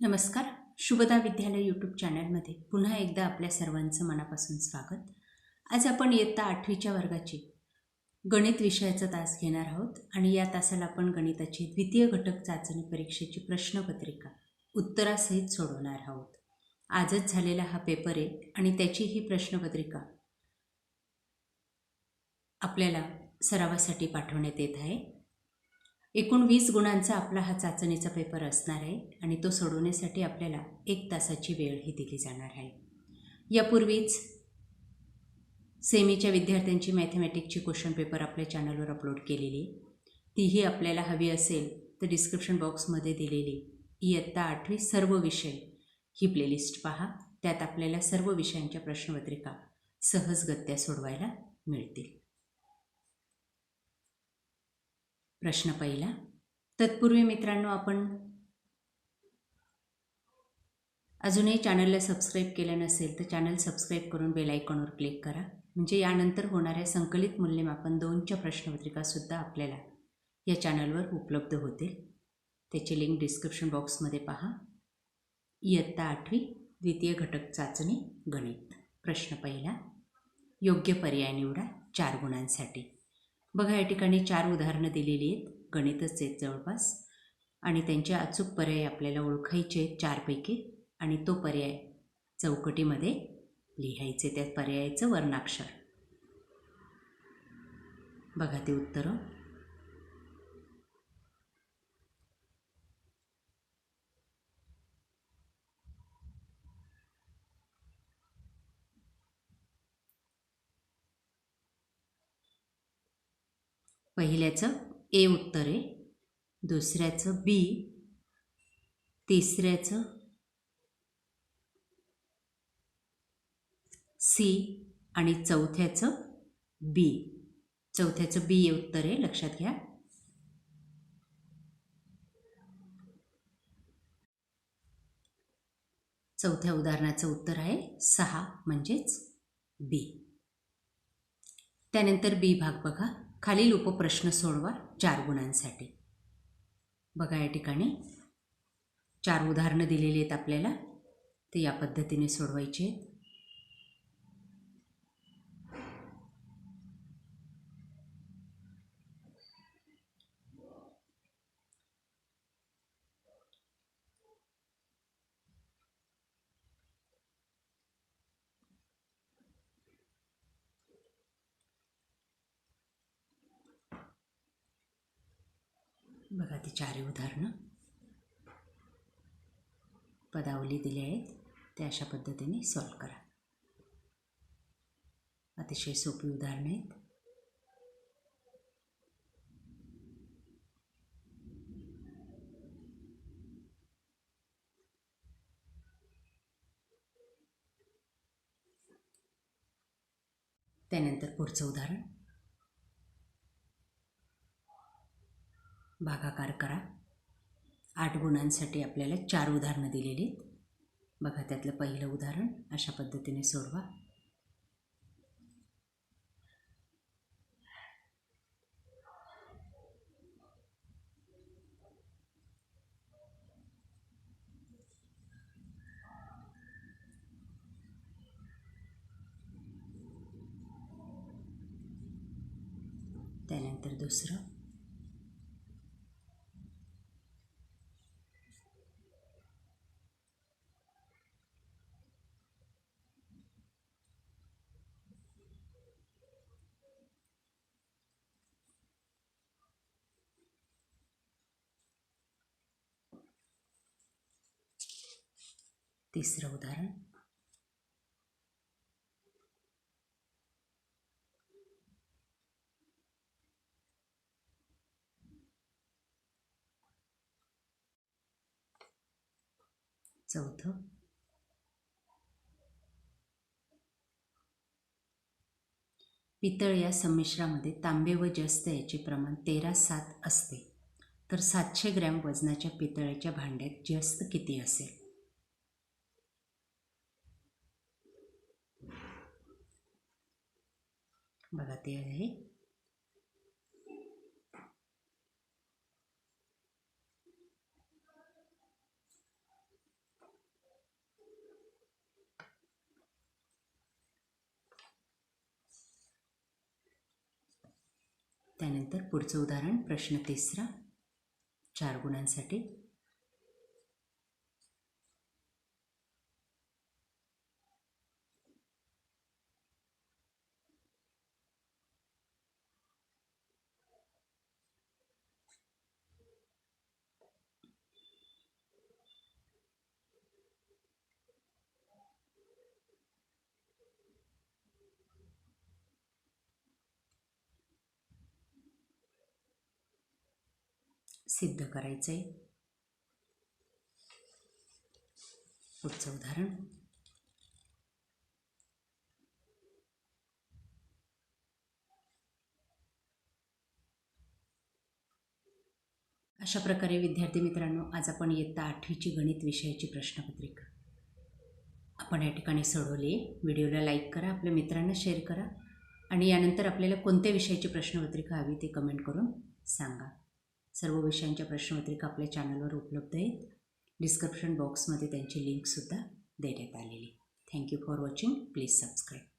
नमस्कार. शुभदा विद्यालय यूट्यूब चॅनलमध्ये पुन्हा एकदा आपल्या सर्वांचं मनापासून स्वागत. आज आपण इयत्ता आठवीच्या वर्गाची गणित विषयाचा तास घेणार आहोत आणि या तासाला आपण गणिताची द्वितीय घटक चाचणी परीक्षेची प्रश्नपत्रिका उत्तरासहित सोडवणार आहोत. आजच झालेला हा पेपर आहे आणि त्याची ही प्रश्नपत्रिका आपल्याला सरावासाठी पाठवण्यात येत आहे. एकूण वीस गुणांचा आपला हा चाचणीचा पेपर असणार आहे आणि तो सोडवण्यासाठी आपल्याला एक तासाची वेळ ही दिली जाणार आहे. यापूर्वीच सेमीच्या विद्यार्थ्यांची मॅथमॅटिकची क्वेश्चन पेपर आपल्या चॅनलवर अपलोड केलेली. तीही आपल्याला हवी असेल तर डिस्क्रिप्शन बॉक्समध्ये दिलेली इयत्ता आठवी सर्व विषय ही प्लेलिस्ट पहा. त्यात आपल्याला सर्व विषयांच्या प्रश्नपत्रिका सहजगत्या सोडवायला मिळतील. प्रश्न पहिला. तत्पूर्वी मित्रांनो आपण अजूनही चॅनलला सबस्क्राईब केलं नसेल तर चॅनल सबस्क्राईब करून बेल आयकॉनवर क्लिक करा. म्हणजे यानंतर होणाऱ्या संकलित मूल्यमापन दोनच्या प्रश्नपत्रिकासुद्धा आपल्याला या चॅनलवर उपलब्ध होतील. त्याची लिंक डिस्क्रिप्शन बॉक्समध्ये पहा. इयत्ता आठवी द्वितीय घटक चाचणी गणित. प्रश्न पहिला. योग्य पर्याय निवडा चार गुणांसाठी. बघा या ठिकाणी चार उदाहरणं दिलेली आहेत. गणितच आहेत जवळपास. आणि त्यांचे अचूक पर्याय आपल्याला ओळखायचे आहेत चारपैकी. आणि तो पर्याय चौकटीमध्ये लिहायचे. त्या पर्यायाचं वर्णाक्षर. बघा ते उत्तरं. पहिल्याचं ए उत्तर आहे दुसऱ्याचं बी तिसऱ्याचं सी आणि चौथ्याचं बी. चौथ्याचं बी उत्तर आहे लक्षात घ्या. चौथ्या उदाहरणाचं उत्तर आहे सहा म्हणजेच बी. त्यानंतर बी भाग बघा. खालील उपप्रश्न सोडवा चार गुणांसाठी. बघा या ठिकाणी. चार उदाहरणं दिलेली आहेत आपल्याला. ते या पद्धतीने सोडवायचे आहेत. बघा ती चारही उदाहरणं. पदावली दिली आहेत ते अशा पद्धतीने सॉल्व करा. अतिशय सोपी उदाहरणं आहेत. त्यानंतर पुढचं उदाहरण. भागाकार करा. आठ गुणांसाठी आपल्याला चार उदाहरणं दिलेली आहेत. बघा त्यातलं पहिलं उदाहरण अशा पद्धतीने सोडवा. त्यानंतर दुसरं. तिसरं उदाहरण. चौथं. पितळ या संमिश्रामध्ये तांबे व जस्त याचे प्रमाण तेरा सात असते. तर सातशे ग्रॅम वजनाच्या पितळ्याच्या भांड्यात जस्त किती असेल? बघा ते आहे. त्यानंतर पुढचं उदाहरण प्रश्न तिसरा. चार गुणांसाठी. सिद्ध करायचं आहे पुढचं उदाहरण. अशा प्रकारे विद्यार्थी मित्रांनो आज आपण इयत्ता आठवीची गणित विषयाची प्रश्नपत्रिका. आपण या ठिकाणी सोडवली आहे. व्हिडिओला लाईक करा आपल्या मित्रांना शेअर करा आणि यानंतर आपल्याला कोणत्या विषयाची प्रश्नपत्रिका हवी ते कमेंट करून सांगा. सर्व विषयांच्या प्रश्नपत्रिका आपल्या चॅनलवर उपलब्ध आहेत. डिस्क्रिप्शन बॉक्समध्ये त्यांची लिंकसुद्धा देण्यात आलेली. Thank you for watching please subscribe